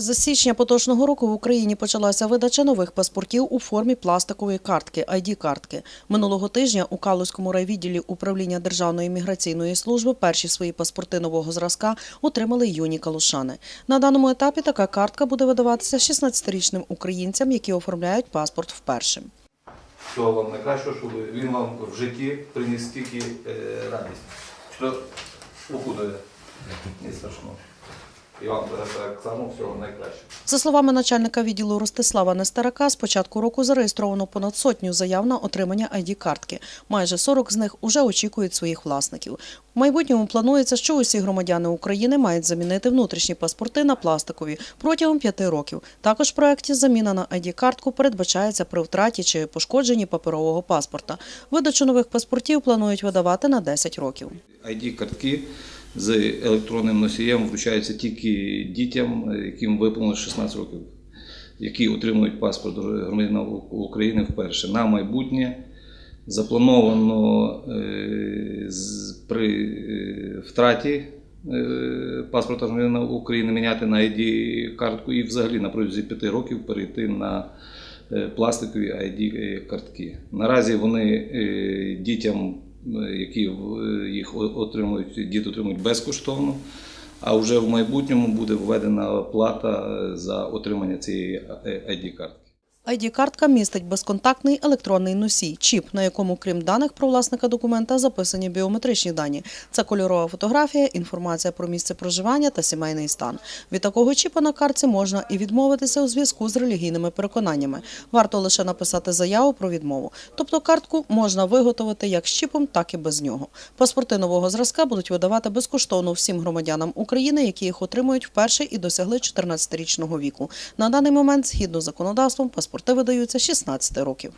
З січня поточного року в Україні почалася видача нових паспортів у формі пластикової картки ID-картки. Минулого тижня у Калузькому райвідділі управління Державної міграційної служби перші свої паспорти нового зразка отримали юні калушани. На даному етапі така картка буде видаватися 16-річним українцям, які оформляють паспорт вперше. Всього вам найкращого, щоб він вам в житті приніс тільки е, радість. Що покудує. Не страшно. І вам так само всього найкращого. За словами начальника відділу Ростислава Нестерака, з початку року зареєстровано понад сотню заяв на отримання ID-картки. Майже 40 з них уже очікують своїх власників. В майбутньому планується, що усі громадяни України мають замінити внутрішні паспорти на пластикові протягом п'яти років. Також в проєкті заміна на ID-картку передбачається при втраті чи пошкодженні паперового паспорта. Видачу нових паспортів планують видавати на 10 років. ID-картки з електронним носієм вручаються тільки дітям, яким виповнилось 16 років, які отримують паспорт громадянина України вперше. На майбутнє заплановано е, при е, втраті е, паспорта громадянина України міняти на ID-картку і взагалі на протязі 5 років перейти на пластикові ID-картки. Наразі вони дітям, які їх отримують, діти отримують безкоштовно, а вже в майбутньому буде введена плата е, за отримання цієї е, ID-картки. ID-картка містить безконтактний електронний носій, чіп, на якому, крім даних про власника документа, записані біометричні дані. Це кольорова фотографія, інформація про місце проживання та сімейний стан. Від такого чіпа на картці можна і відмовитися у зв'язку з релігійними переконаннями. Варто лише написати заяву про відмову. Тобто картку можна виготовити як з чіпом, так і без нього. Паспорти нового зразка будуть видавати безкоштовно всім громадянам України, які їх отримують вперше і досягли 14-річного віку. На даний момент, згідно з законодавством, паспорти видаються 16 років.